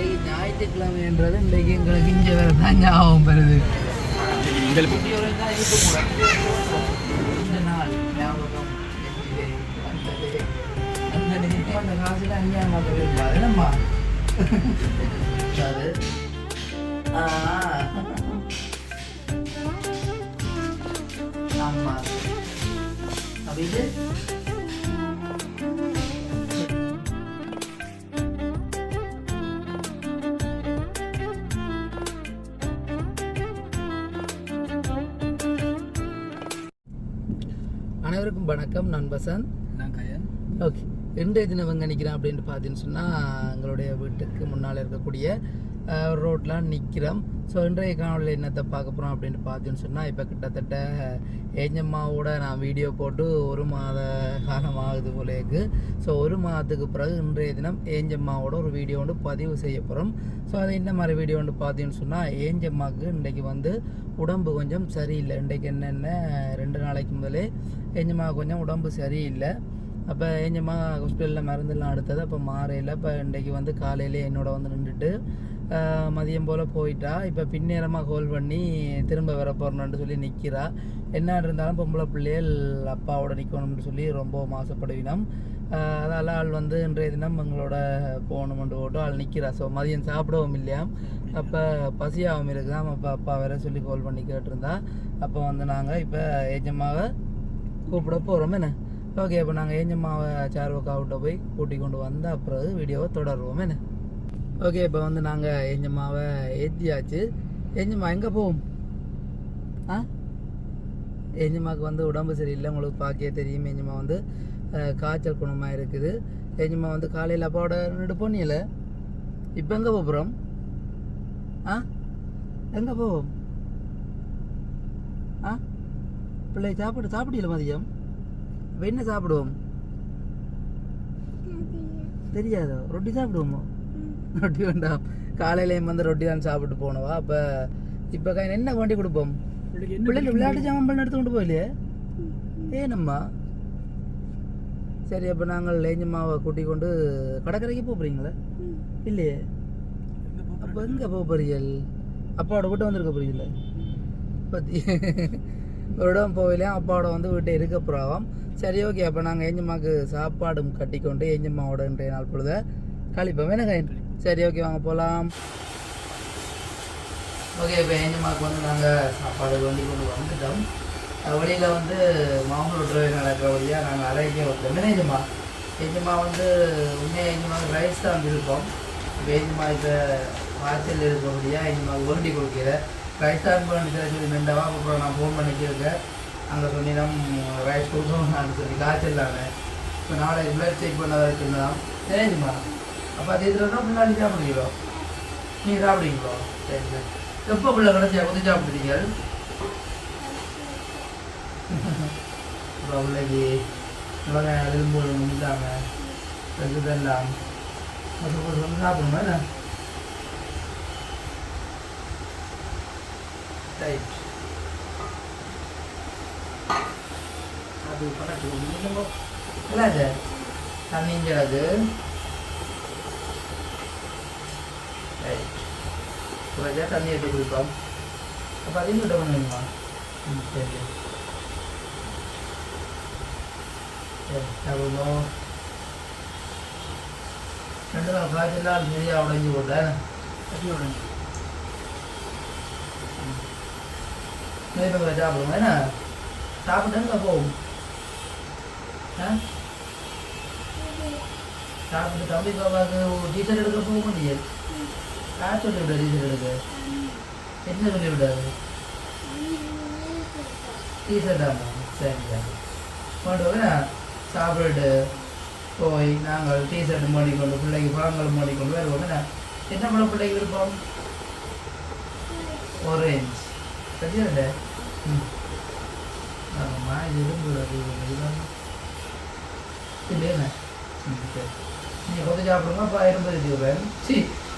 இன்றைக்கு ஞாயிற்றுக்கிழமைன்றது இன்றைக்கு எங்களுக்கு இங்கே வேறு தான் ஞாபகம் வருது. இந்த நாள் ஞாபகம் அந்த நினைப்பு அந்த காசுல அஞ்சாங்க என்னம்மா அது அனைவருக்கும் வணக்கம். நான் வசந்த். நான் கயன் ஓகே. இன்றைய தினம் எங்கே நிற்கிறேன் அப்படின்னு பார்த்தீங்கன்னு சொன்னால் எங்களுடைய வீட்டுக்கு முன்னால் இருக்கக்கூடிய ரோட்லாம் நிற்கிறோம் ஸோ இன்றைய காணொலியில் என்னத்தை பார்க்க போகிறோம் அப்படின்னு பார்த்தீங்கன்னு சொன்னால் இப்போ கிட்டத்தட்ட ஏஞ்சம்மாவோட நான் வீடியோ போட்டு ஒரு மாத காலம் ஆகுது போல ஸோ ஒரு மாதத்துக்கு பிறகு இன்றைய தினம் ஏஞ்சம்மாவோட ஒரு வீடியோ ஒன்று பதிவு செய்ய போகிறோம் ஸோ அது என்ன மாதிரி வீடியோ ஒன்று பார்த்தீங்கன்னு சொன்னால் ஏஞ்சம்மாவுக்கு இன்றைக்கு வந்து உடம்பு கொஞ்சம் சரியில்லை. இன்றைக்கு என்னென்ன ரெண்டு நாளைக்கு முதலே ஏஞ்சம்மா கொஞ்சம் உடம்பு சரியில்லை. அப்போ ஏஞ்சம்மா ஹாஸ்பிட்டலில் மருந்தெல்லாம் எடுத்தது. அப்போ மாறையில் இப்போ இன்றைக்கு வந்து காலையிலே என்னோட வந்து நின்றுட்டு மதியம் போல் போயிட்டா. இப்போ பின்னேரமாக கோல் பண்ணி திரும்ப வர போகிறோன்னு சொல்லி நிற்கிறா என்ன இருந்தாலும் பொம்பளை பிள்ளைகள் அப்பாவோட நிற்கணும்னு சொல்லி ரொம்ப மாசப்படுவினோம் அதால் ஆள் வந்து இன்றைய தினம் எங்களோட போகணுமென்று போட்டு ஆள் நிற்கிறா ஸோ மதியம் சாப்பிடவும் இல்லையா? அப்போ பசியாகவும் இருக்குதாம். அப்போ அப்பா வேற சொல்லி கால் பண்ணி கேட்டிருந்தா. அப்போ வந்து நாங்கள் இப்போ ஏஜம்மாவை கூப்பிட போகிறோம் என்ன? ஓகே இப்போ நாங்கள் ஏஞ்சம்மாவை சார்வக்காவிட்ட போய் கூட்டி கொண்டு வந்த அப்புறம் வீடியோவை தொடருவோம். என்ன? ஓகே இப்போ வந்து நாங்கள் ஏஞ்சம்மாவை ஏற்றியாச்சு ஏஞ்சம்மா எங்கே போவோம் ஆ? ஏஞ்சம்மாவுக்கு வந்து உடம்பு சரியில்லை. உங்களுக்கு பார்க்கவே தெரியும். ஏஞ்சம்மா வந்து காய்ச்சல் குணமாக இருக்குது. ஏஞ்சம்மா வந்து காலையில் அப்பாவோட நின்று போனியில இப்போ எங்கே போகிறோம் ஆ? எங்கே போவோம் ஆ? பிள்ளை சாப்பிடு சாப்பிடல மதியம்? இப்போ என்ன சாப்பிடுவோம் தெரியாதோ? ரொட்டி சாப்பிடுவோமோ? ரொட்டி வேண்டாம் காலையிலேயும் வந்து ரொட்டி தான் சாப்பிட்டு போனவா. அப்போ இப்போ என்ன வண்டி கொடுப்போம்? பிள்ளைங்க விளையாட்டு ஜாமான் பண்ண எடுத்து கொண்டு போயிலையே ஏனம்மா சரி அப்போ நாங்கள் லேஞ்சம்மாவை கூட்டி கொண்டு கடற்கரைக்கு போக போகிறீங்களா இல்லையே. அப்போ எங்கே போக போறீங்கள் அப்பாவோட வீட்டை வந்திருக்க போறீங்களா? பத்தி. ஒரு இடம் போகலையா? அப்பாவோட வந்து வீட்டை இருக்க போகிறாவாம் சரி ஓகே. அப்போ நாங்கள் ஏஞ்சம்மாவுக்கு சாப்பாடும் கட்டிக்கொண்டு ஏஞ்சம்மாவோட இன்றைய நாள் பொழுத கழிப்போம் என்ன சரி ஓகே வாங்க போகலாம் ஓகே இப்போ ஏஞ்சமாக்கு வந்து நாங்கள் சாப்பாடு வண்டி கொண்டு வந்துட்டோம். வழியில் வந்து மாமூல் டிரைவர் நடக்கிற வழியாக நாங்கள் அரைக்கே வைப்போம் என்ன ஏஞ்சம்மா ஏஞ்சம்மா வந்து உண்மையாக ஏஞ்சம்மாவுக்கு ரைஸ் தான் விருப்பம். இப்போ ஏஞ்சம்மா இப்போ வாசல் இருக்கபடியாக ஏஞ்சம்மாவுக்கு வேண்டி கொடுக்கிற ரைஸ் தான் பண்ணி தர சொல்லி மெண்டவா அப்புறம் நான் ஃபோன் பண்ணிக்கிருக்கேன் அங்கே சொன்னிடம் ரைஸ் கொடுக்கணும் நான் சொல்லி காய்ச்சல் தானே? இப்போ நாளை பிளட் செக் பண்ண இருக்குதான் ஏஞ்சம்மா அப்போ அது இதில் தான் முன்னாடி சாப்பிடுவீங்களோ? நீங்கள் சாப்பிடுவீங்களோ? சரி எப்போ பிள்ளை கடைசியாக கொதி சாப்பிடுறீங்க அப்புறம் பிள்ளைக்கு இவங்க எலும்பு முடிஞ்சாங்க இதெல்லாம் அது ஒரு வந்து சாப்பிடுமா என்ன? ரைட். அது பண்ணட்டு இல்லை சார் தண்ணிங்கிறது அது ரைட் குறைஞ்சா தண்ணி எடுத்து குடிப்போம் அப்போ அதையும் கிட்ட பண்ணுங்கம்மா ம் சரி சரி சாப்பிடுவோம் ரெண்டு நாள் காய்ச்சல் சரியாக உடைஞ்சு போட்டேன் கட்டி உடைஞ்சு மேற்பங்களை சாப்பிடுவோம் என்ன சாப்பிட்டேங்க போவோம் ஆ சாப்பிட்டு தம்பி பாப்பாவுக்கு டீச்சர் எடுக்க போக முடியாது யார் சொல்லி விட டீச்சர் எடுக்க என்ன சொல்லி விடாது? டீச்சர் தாமா சரியா கொண்டு போய் சாப்பிட்டு போய் நாங்கள் டீஷர்ட் மூடிக்கொண்டு பிள்ளைக்கு பழங்கள் மூடிக்கொண்டு வருவோம் என்ன என்ன பழம் பிள்ளைக்கு விருப்பம்? ஆரேஞ்ச் சரியா ம். ஆமாம்மா இது விரும்புகிறது இதுதான் இல்லையா ம் சரி. நீ கொஞ்சம் சாப்பிடுங்க அப்போ இருபது தட்டி விடுறேன் சி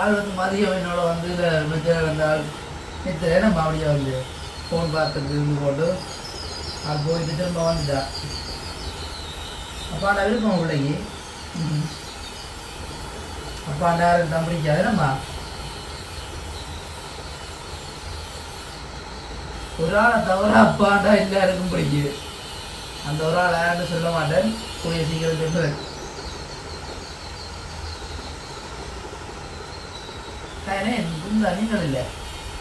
ஆள் வந்து மதியம் என்னோட வந்து இதில் மிச்சம் வந்தால் நித்திர நம்ம அப்படியே வந்து ஃபோன் பார்த்துட்டு இருந்து போட்டு அது போயிட்டு திரும்ப வந்துட்டா. அப்பாண்டா விருப்பம் பிள்ளைக்கு. அப்பாண்டா தான் பிடிக்காது நம்ம ஒரு ஆளை தவிர அப்பாண்டா எல்லாருக்கும் பிடிக்குது அந்த ஒரு ஆள் யாருன்னு சொல்ல மாட்டேன்? கூடிய சீக்கிரம் சொல்லுவேன். தானே இந்த நீங்கள் இல்லை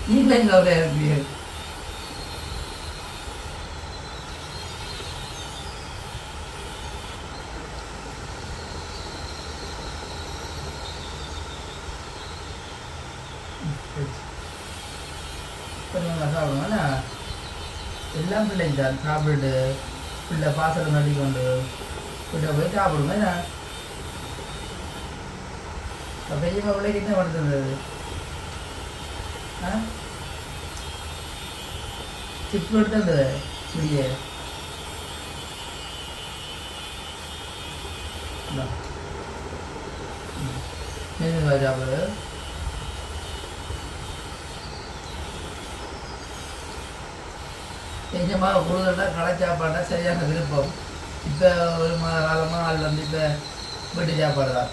நீங்கள் எங்க அவரே இருப்பீர்கள் எல்லாம் பிள்ளைங்க தான் சாப்பிட்டு பிள்ளை பாசல நடி கொண்டு பிள்ளை போய் சாப்பிடுங்க என்ன பெரியம்மா பிள்ளைக்கு என்ன பண்ணுறது ஆ? எடுத்து அந்த முடிய சாப்பிடு நிஜமாக கூடுதலாக கடை சாப்பாடுனா சரியான விருப்பம். இப்போ ஒரு மாத காலமாக அதில் வந்து இப்போ வீட்டு சாப்பாடு தான்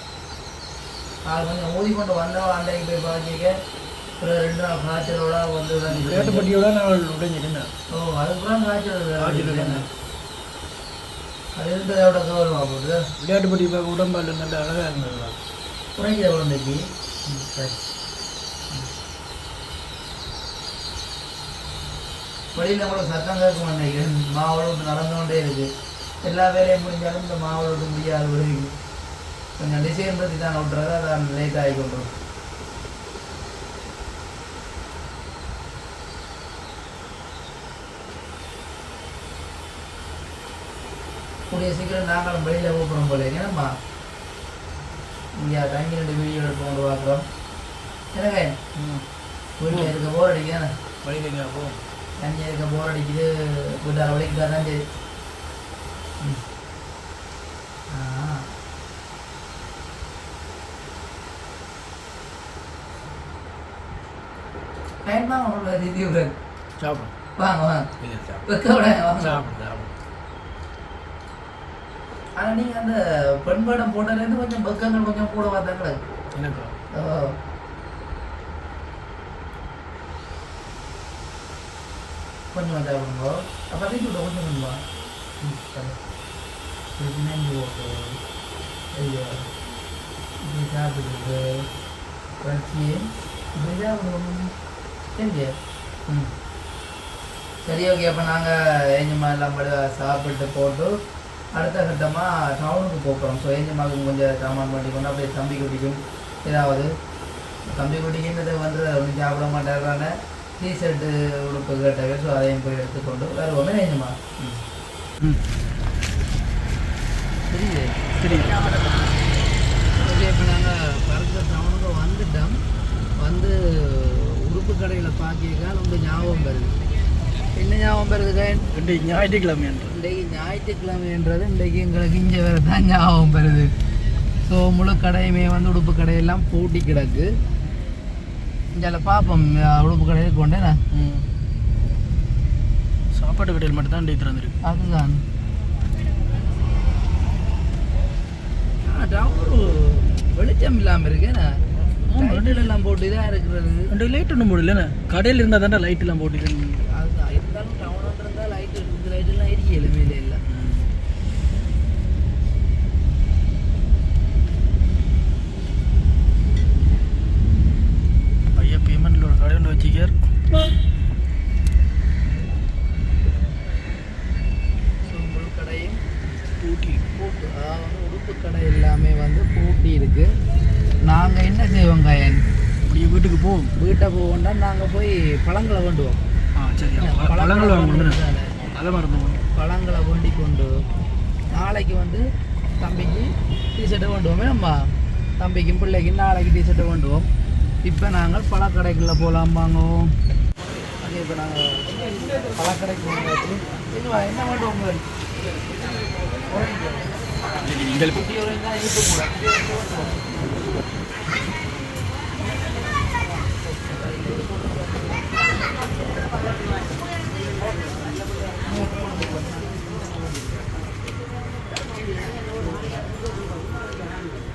ஆள் கொஞ்சம் ஊதி கொண்டு வந்தவன் அன்றைக்கு போய் பார்க்க ரெண்டு காய்ச்சலோட வந்து தான் வேட்டப்பட்டியோட நான் உடைஞ்சிருந்தேன் ஓ அதுக்கப்புறம் காய்ச்சல். அது இருந்ததோட கௌரவம் போகுது விளையாட்டுப்பட்டி பார்க்க உடம்பால் நல்ல அழகாக இருந்தது குறைக்கிற குழந்தைக்கு. சரி. வெளியில் கூட சத்தம் கேட்க மாட்டேங்குது மாவளை விட்டு நடந்து கொண்டே இருக்கு. எல்லா வேலையும் முடிஞ்சாலும் இந்த மாவளை விட்டு முடியாத விடுவிக்கு கொஞ்சம் டிசைன் பற்றி தான் விட்டுறது அதான் லேட் ஆகி கொண்டுரும் கூடிய சீக்கிரம் நாங்களும் வெளியில் கூப்பிடுறோம் போல ஏன்னம்மா இங்கே தங்கி ரெண்டு வீடியோ கொண்டு பார்க்குறோம் ம். வீட்டில் இருக்க போர் அடிக்குதானே வழியில போ? தனியாக இருக்க போர் அடிக்குது. வீட்டார வலிக்கிட்டா தான் சரி டைம் வாங்க வாங்க வாங்க. இல்லை சாப்பிடு வெக்க விட வாங்க சாப்பிடு சாப்பிடு ஆனால் நீங்கள் அந்த பெண் படம் போட்டதுலேருந்து கொஞ்சம் பக்கங்கள் கொஞ்சம் கூட பார்த்தாங்களே எனக்கு. கொஞ்சம் சாப்பிடுங்க அப்போ தீட்டு விட கொஞ்சம் இது நெஞ்சு ஓட்டு ஐயோ. இப்படி சாப்பிடுவோம் சரி ம். சரி ஓகே அப்போ நாங்கள் ஏஞ்சம்மா எல்லாம் படி சாப்பிட்டு போட்டு அடுத்த கட்டமாக டவுனுக்கு போகிறோம் ஸோ ஏஞ்சம்மாவுக்கு கொஞ்சம் சாமான் பண்ணி கொண்டு அப்படியே தம்பி குட்டிக்கும் ஏதாவது. தம்பி குட்டிக்குன்றது வந்து ஒன்றும் சாப்பிட மாட்டேறான டிஷர்ட்டு உடுப்பு கேட்டவே ஸோ அதையும் போய் எடுத்துக்கொண்டு வருவோமே ஏஞ்சம்மா ம். ம். சரி இப்போ நாங்கள் பறக்கிற டவுனுக்கு வந்துட்டோம். வந்து உடுப்பு கடையில் பார்க்க ரொம்ப ஞாபகம் வருது. என்ன ஞாபகம் வருது இன்றைக்கு ஞாயிற்றுக்கிழமை என்று. இன்றைக்கு ஞாயிற்றுக்கிழமைன்றது இன்றைக்கு எங்களுக்கு இங்கே வேறு தான் ஞாபகம் வருது ஸோ முழு கடையுமே வந்து உடுப்பு கடையெல்லாம் பூட்டி கிடக்கு. இங்கே பார்ப்போம் அஹ் உடுப்பு கடையில் கொண்டேண்ணா ம். சாப்பாட்டு கடையில் மட்டும் தான் இன்றைக்கு திறந்துருக்கு. அதுதான். வெளிச்சம் இல்லாமல் இருக்கேண்ணா லைட்டில் எல்லாம் போட்டு இதாக இருக்கிறது. ரெண்டு லைட் ஒன்றும் போடலண்ணே கடையில் இருந்தால் தானே லைட் எல்லாம் போட்டுருக்கு அதுதான் இருந்தாலும் டவுனாக இருந்தால் லைட் இருக்குது லைட்டெல்லாம் எரியல மேலே இல்லை ஐயா பேமெண்ட்டில் ஒரு கடை ஒன்று வச்சுக்கார் ஸோ முழு கடையும் ஊட்டி பூட்டு அதாவது வந்து உடுப்பு கடை எல்லாமே வந்து பூட்டி இருக்கு நாங்கள் என்ன செய்வோம் கயன் அப்படியே வீட்டுக்கு போ வீட்டை நாங்கள் போய் பழங்களை கொண்டுவோம் ஆ சரி பழங்கள் அதை மறந்து போகணும். பழங்களை கொண்டி கொண்டு நாளைக்கு வந்து தம்பிக்கு டிஷர்ட்டு கொண்டுவோமே நம்ம தம்பிக்கும் பிள்ளைக்கும் நாளைக்கு டிஷர்ட்டு கொண்டுவோம் இப்போ நாங்கள் பழக்கடைக்குள்ள போகலாம் வாங்குவோம் இப்போ நாங்கள் பழக்கடைக்கு போகாச்சு என்ன என்ன பண்ணுவோம் உங்களுக்கு நீங்கள்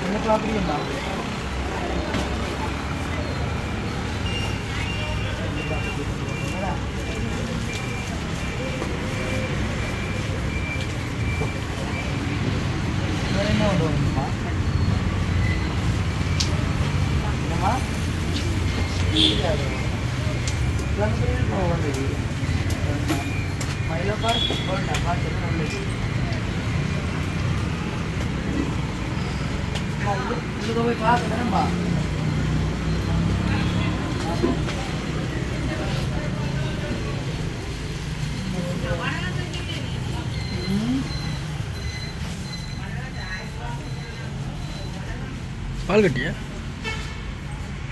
என்ன சாப்பிடுறீங்களா வேற என்ன கொண்டு வரணுமா என்னம்மா தெரியாது. இவ்வளவு பெரிய வந்தது மயில பார்த்து போட்டேன் பார்த்து நல்லது உள்ளுக்க போய் பார்க்கணும்பா பால் கட்டியா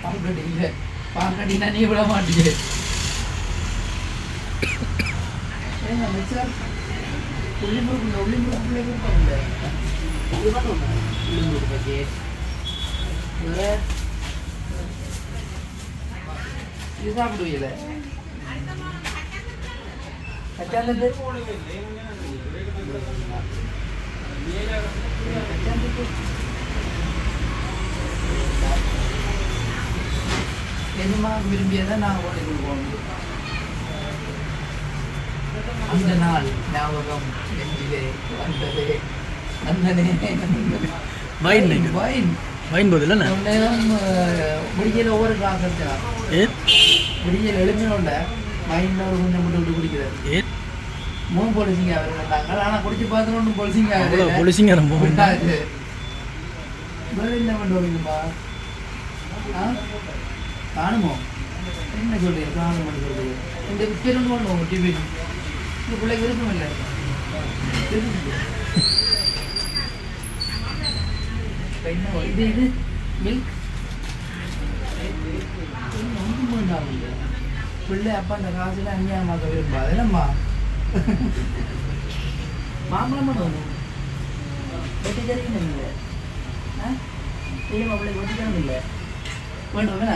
பாங்கடி இல்லை. பாங்கடினா நீ விட இல்லை இது பண்ணுவோம் உள்ளிமுறுக்கு பற்றி எதுமா விரும்பியதை நான் ஓடி கொடுப்போம் அந்த நாள் ஞாபகம் நெஞ்சிலே வந்ததே. நந்தனே வைன். வைன் வைன் போதில் விடியல ஒவ்வொரு கிளாஸ் ஏன் விடியல் எழுப்பினோட மைண்ட்ல ஒரு கொஞ்சம் மட்டும் விட்டு குடிக்கிறார் ஏன் மூணு போலீஸிங்க அவர் இருந்தாங்க ஆனா குடிச்சு பார்த்து ஒன்றும் அவ்வளோ பொலிசிங்க நம்ம விட்டாச்சு வேற என்ன பண்ணுவீங்கப்பா ஆ காணுமோ என்ன சொல்றீங்க காணுமோன்னு சொல்றீங்க இந்த பேருந்து பண்ணுவோம் டிவி இந்த பிள்ளைக்கு விருப்பம் இல்லை என்ன இது இது மில்க் ஒன்றும் வேண்டாம் பிள்ளை அப்பா அந்த காசுல அநியாயமாக்க விரும்பாது என்னம்மா மாம்பழம் பண்ணுவோம் வெட்டி தெரியும் இல்லை ஆ இல்லை பிள்ளைக்கு இல்லை வேண்டும் என்ன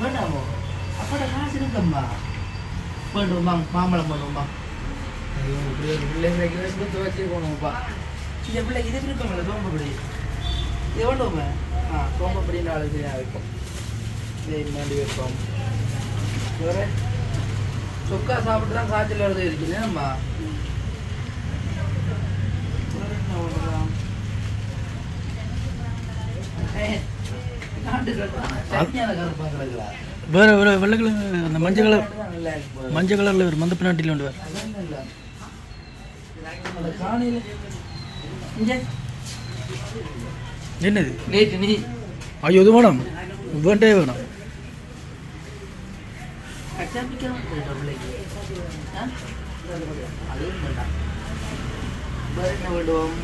வேண்டாமோ அப்பட காசு இருக்கம்மா வேண்டும் வாங்க மாம்பழம் பண்ணுவோம்மா ஐயோ இப்படி ஒரு பிள்ளை கிடைக்கிற இந்த பிள்ளை இது இருக்கமில்ல சோம்பப்படி இது வேண்டுமே ஆ சோம்பப்படின்ற ஆளு சரியாக வைப்போம் இதை இன்னாண்டி வைப்போம் சொக்கா சாப்பிட்டு தான் காய்ச்சல் வருது இருக்குது அம்மா வேற என்ன பண்ணலாம் ஏய், நாட்டுகள் தான் சரியான கருப்பாங்களா வேறு வேறு வெள்ளை கலர் அந்த மஞ்சள் கலர் மஞ்சள் கலரில் ஒரு மந்த காணியில இங்க என்னது? ஐயோ இது வேணும். வேண்டே வேணும்? அதுவும் வேண்டாம். வேற என்ன வேண்டுவோம்?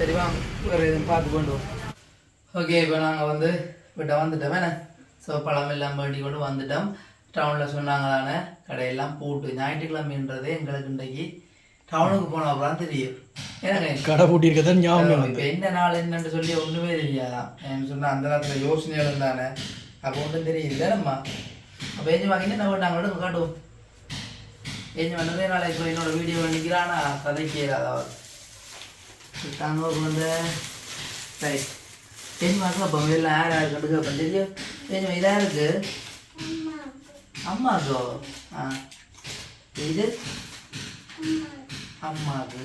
சரி வாங்க வேறு எதுவும் பார்த்து வேண்டுவோம் ஓகே இப்போ நாங்கள் வந்து விட்ட வந்துட்டோம். என்ன? ஸோ பழம் எல்லாம் வேண்டி கொண்டு வந்துட்டோம். டவுனில் சொன்னாங்களான கடையெல்லாம் போட்டு ஞாயிற்றுக்கிழமைன்றதே எங்களுக்கு இன்றைக்கு டவுனுக்கு போன அப்புறம் தெரியும். ஏன்னா கடை பூட்டியிருக்கதான் ஞாபகம் இப்போ என்ன நாள் என்னன்னு சொல்லி ஒன்றுமே தெரியாதான். எனக்கு சொன்ன அந்த நேரத்தில் யோசனை இருந்தானே? அப்போ ஒன்றும் தெரியுது. நம்ம அப்போ எஞ்சி வாங்கிட்டு நம்ம நாங்களோட காட்டுவோம். ஏஞ்சமா நிறைய நாளைக்கு என்னோட வீடியோ நிற்கிறானா கதை கேளாத அவர் தாங்க வந்து ரைட் ஏஞ்சமாக்கு அப்போ எல்லாம் யார் யார் கண்டுக்க அப்போ தெரியும் இதாக இருக்கு அம்மாக்கோ ஆ இது அம்மாவுக்கு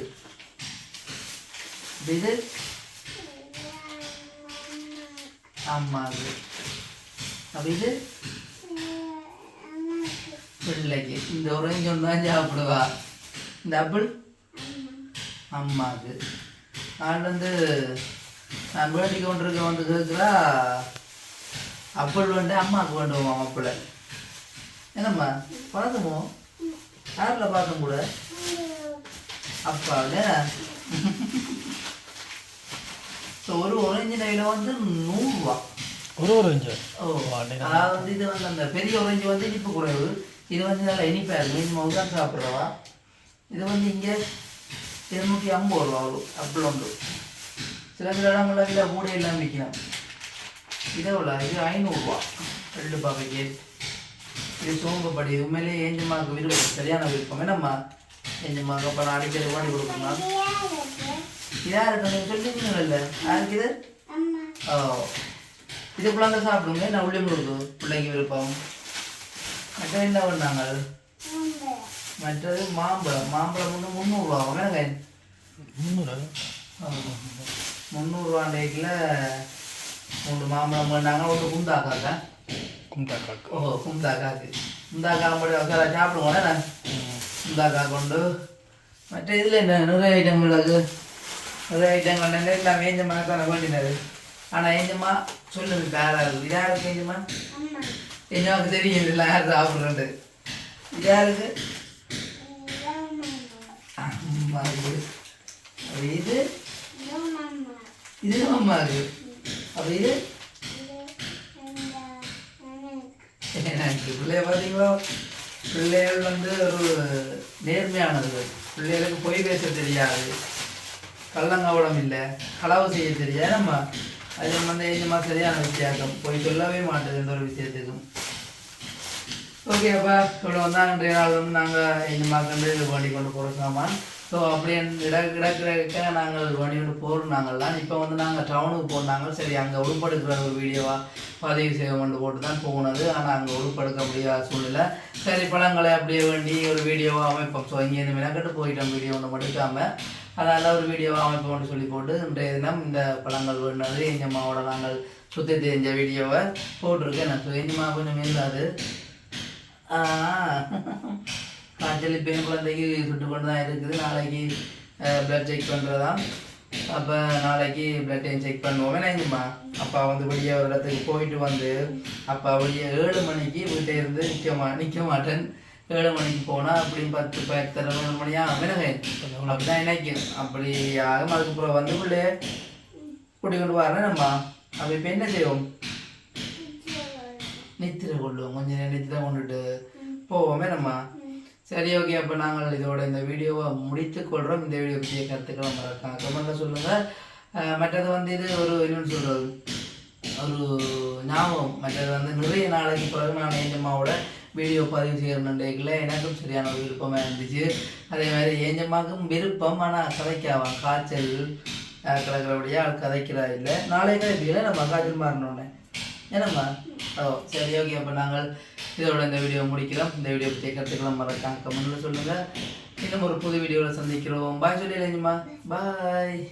இது அம்மாவுக்கு அப்போ இது பிள்ளைக்கு இந்த உறைஞ்சு ஒன்று சாப்பிடுவா இந்த ஆப்பிள் அம்மாவுக்கு நான் வந்து நான் வேண்டி கொண்டிருக்க வந்து கேட்குறா அப்பிள் வந்து அம்மாவுக்கு வேண்டுவோம் அப்பிள் என்னம்மா பழக்கமோ? யாரில் பார்த்தோம் கூட? அப்பா ஸோ ஒரு ஒரேஞ்சு நைல வந்து நூறுரூவா ஒரு ஒரு இஞ்சு ஓ அதாவது வந்து இது வந்து அந்த பெரிய ஒரேஞ்சு வந்து இனிப்பு குறைவு. இது வந்து நல்லா இனிப்பாக இருக்கும். இனிமே தான் சாப்பிட்றவா. இது வந்து இங்கே இருநூற்றி ஐம்பது ரூபா வரும் அப்படி உண்டு. சில சில இடங்களில் இல்லை கூட எல்லாம் விற்கணும் இதை உள்ள இது ஐநூறுரூவா ரெண்டு பாப்பைக்கு இது சோம்பப்படி உண்மையிலேயே ஏஞ்சம்மாவுக்கு விருப்பம் சரியான விருப்பம். என்னம்மா? ஏஞ்சம்மாவுக்கு அப்போ நான் அடிக்கடி ஓடி கொடுக்கணும்? இதா இருக்கு நீங்கள் சொல்லிருக்கீங்கல்ல யாருக்கு இது? ஓ. இது பிள்ளைங்க சாப்பிடுங்க. நான் உள்ளே முழுக்கு பிள்ளைக்கு விருப்பம். மற்ற என்ன பண்ணாங்க? மற்றது மாம்பழம் மாம்பழம் வந்து முந்நூறுரூவா வேணுங்க முந்நூறு முந்நூறுரூவாண்டேக்கில் மூணு மாம்பழம் பண்ணாங்க ஒன்று குந்தாக்காக்கா கும்தாக்காக்கு ஓ குந்தாக்காக்கு குந்தாக்கா மட்டும் உட்கார சாப்பிடுவோம் குந்தாக்கா கொண்டு மற்ற இதில் என்ன நிறைய ஐட்டங்கள் இருக்கு நிறைய ஐட்டங்கள் நிறைய எல்லாம் ஏஞ்சம்மா தானே வேண்டினது ஆனால் ஏஞ்சம்மா சொல்லுங்க யாரா இருக்கு இதா இருக்கு ஏஞ்சம்மா ஏஞ்சம்மாக்கு தெரியும் இதில் யார் சாப்பிட்றது இதா இருக்கு இது அப்ப இது? இது அம்மா இருக்கு அப்ப இது? எனக்கு பிள்ளைய பார்த்தீங்களோ? பிள்ளைகள் வந்து ஒரு நேர்மையானது. பிள்ளைகளுக்கு பொய் பேச தெரியாது. கள்ளங்கவடம் இல்லை. களவு செய்ய தெரியாது. நம்ம அதில் வந்து ஏஜமா சரியான வித்தியாசம். பொய் சொல்லவே மாட்டேது எந்த ஒரு விஷயத்துக்கும். ஓகே அப்பா. இவ்வளோ வந்தால் இன்றைய நாள் வந்து நாங்கள் இந்த மாக்கண்டு வண்டி கொண்டு போகிறோம் சாமான் ஸோ அப்படியே இட கிடக்கிறக்க நாங்கள் வண்டி கொண்டு போகிறோம் நாங்கள்லாம். இப்போ வந்து நாங்கள் டவுனுக்கு போனாங்க. சரி அங்கே உருப்படுக்கிற ஒரு வீடியோவாக பதிவு செய்ய போட்டு தான் போனது. ஆனால் அங்கே உருப்படுக்க முடியாத சூழ்நிலை. சரி பழங்களை அப்படியே வேண்டி ஒரு வீடியோவாக அமைப்போம். ஸோ இங்கேருந்து மெனக்கட்டு போயிட்டோம். வீடியோ ஒன்று மட்டுக்காமல் அதனால் ஒரு வீடியோவாக அமைப்போம்னு சொல்லி போட்டு இன்றைய தினம் இந்த பழங்கள் வேணுனது எங்கள் அம்மாவோட நாங்கள் சுற்றி தெரிஞ்ச வீடியோவை போட்டிருக்கேன். நான் ஸோ எங்கள் கொஞ்சம் இருந்தாது இப்போ என் குழந்தைக்கு சுட்டு கொண்டு தான் இருக்குது. நாளைக்கு பிளட் செக் பண்ணுறதா அப்போ நாளைக்கு பிளட்டையும் செக் பண்ணுவோம். வேணாங்கம்மா அப்பா வந்து வெளியே ஒரு இடத்துக்கு போயிட்டு வந்து அப்பா வெளியே ஏழு மணிக்கு வீட்டை இருந்து நிற்க மா நிற்க மாட்டேன். ஏழு மணிக்கு போனால் அப்படியும் பத்து பத்தரை ஏழு மணியா வினகை அப்படிதான் நினைக்கும். அப்படி ஆகும். அதுக்கப்புறம் வந்து பிள்ளைய கூட்டி கொண்டு வரேன் நம்ம அப்போ இப்போ என்ன செய்வோம்? நித்திரை கொள்ளுவோம் கொஞ்ச நேரம் நித்திரை கொண்டுட்டு போவோமே. நம்ம சரி ஓகே அப்போ நாங்கள் இதோட இந்த வீடியோவை முடித்து கொள்கிறோம் இந்த வீடியோ பற்றிய கருத்துக்களை மறக்காம கமெண்ட்டில் சொல்லுங்கள் மற்றது வந்து இது ஒரு என்னன்னு சொல்கிறது ஒரு ஞாபகம். மற்றது வந்து நிறைய நாளைக்கு பிறகு நான் ஏஞ்சம்மாவோட வீடியோ பதிவு செய்யணுன்றதுல எனக்கும் சரியான ஒரு விருப்பமாக இருந்துச்சு. அதே மாதிரி ஏஞ்சம்மாவுக்கும் விருப்பம். ஆனால் கதைக்காவான். காய்ச்சல் அஹ், கிடக்கிறபடியா கதைக்கிறா இல்லை. நாளைக்கு கதைப்பிக்கல நம்ம காய்ச்சல் மாறினோடனே என்னம்மா? ஓ சரி ஓகே அப்போ நாங்கள் இதோட இந்த வீடியோ முடிக்கிறோம். இந்த வீடியோ பற்றி கற்றுக்கலாம் மறக்காம கமெண்ட்டில் சொல்லுங்கள் இன்னும் ஒரு புது வீடியோவில் சந்திக்கிறோம். பாய் சொல்லி பாய்